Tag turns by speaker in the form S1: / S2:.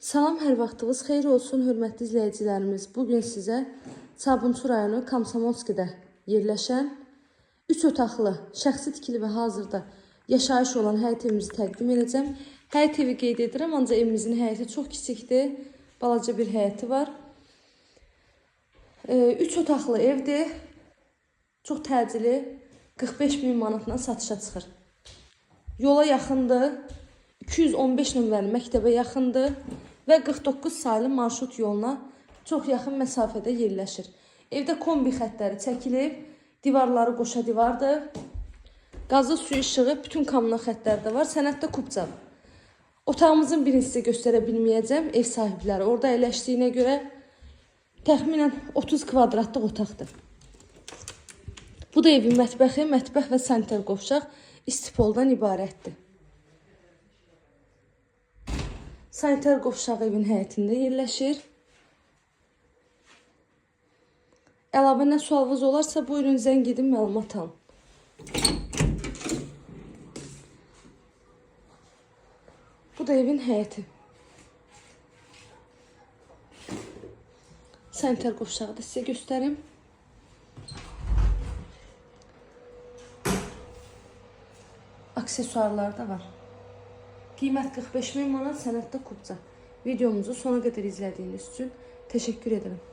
S1: Salam, hər vaxtınız xeyir olsun, hörmətli izləyicilərimiz. Bu gün sizə Sabunçu rayonu Komsomolskidə yerləşən 3 otaqlı, şəxsi tikili və hazırda yaşayış olan həyət evimizi təqdim edəcəm. Həyət evi qeyd edirəm, ancaq evimizin həyəti çox kiçikdir. Balaca bir həyəti var. 3 otaqlı evdir. Çox təcili 45 min manatla satışa çıxır. Yola yaxındır. 215 nömrəli məktəbə yaxındır və 49 saylı marşrut yoluna çox yaxın məsafədə yerləşir. Evdə kombi xəttləri çəkilib, divarları qoşa divardır. Qazlı su işığı, bütün kommunal xəttləri də var. Sənəddə kubca. Otağımızın birini sizə göstərə bilməyəcəm. Ev sahibləri orada əyləşdiyinə görə təxminən 30 kvadratlıq otaqdır. Bu da evin mətbəxi, mətbəx və sanitar qovşaq istipoldan ibarətdir. Sanitar qovşağı evin həyətində yerləşir. Əlavə nə sualınız olarsa, buyurun zəng edin, məlumat alın. Bu da evin həyəti. Sanitar qovşağı da sizə göstərim. Aksesuarlar da var. Qiymət 45 min manat, sənəddə kubca. Videomuzu sona qədər izlədiyiniz üçün təşəkkür edirəm.